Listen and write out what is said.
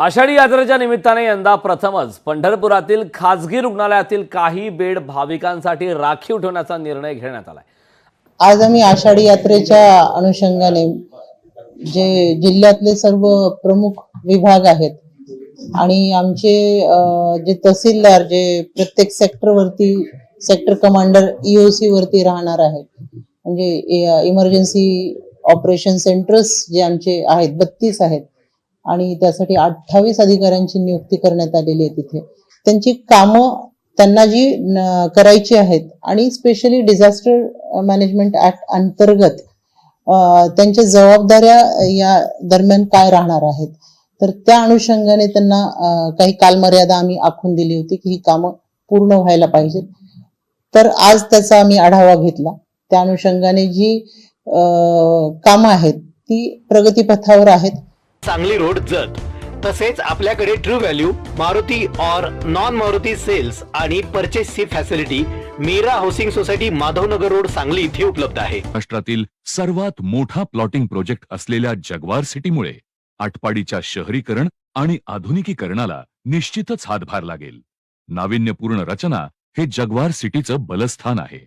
आषाढी यात्रेच्या निमित्ताने यंदा प्रथमच पंढरपुरातील खासगी रुग्णालयातील काही बेड भाविकांसाठी राखीव ठेवण्याचा निर्णय घेण्यात आलाय. आज आम्ही आषाढी यात्रेच्या अनुषंगाने जे जिल्ह्यातले सर्व प्रमुख विभाग आहेत आणि आमचे जे तहसीलदार जे प्रत्येक सेक्टरवरती सेक्टर कमांडर ईओसी वरती राहणार आहेत म्हणजे इमर्जन्सी ऑपरेशन सेंटर्स जे आमचे आहेत बत्तीस आहेत. आणि त्यासाठी अठ्ठावीस अधिकाऱ्यांची नियुक्ती करण्यात आलेली आहे तिथे. त्यांची कामं त्यांना जी करायची आहेत आणि स्पेशली डिझास्टर मॅनेजमेंट ऍक्ट अंतर्गत त्यांच्या जबाबदाऱ्या या दरम्यान काय राहणार आहेत. तर त्या अनुषंगाने त्यांना काही कालमर्यादा आम्ही आखून दिली होती की ही कामं पूर्ण व्हायला पाहिजेत. तर आज त्याचा आम्ही आढावा घेतला. त्या अनुषंगाने जी कामं आहेत ती प्रगतीपथावर आहेत. सांगली रोड जत. तसेच आपल्याकडे true value Maruti or non Maruti sales आणि परचेसची facility Meera housing society Madhavnagar road Sangli इथे उपलब्ध आहे. महाराष्ट्रातील सर्वात मोठा प्लॉटिंग प्रोजेक्ट असलेल्या जगवार सिटीमुळे आटपाडीच्या शहरीकरण आणि आधुनिकीकरणाला निश्चितच हातभार लागेल. नाविन्यपूर्ण रचना हे जगवार सिटीचं बलस्थान आहे.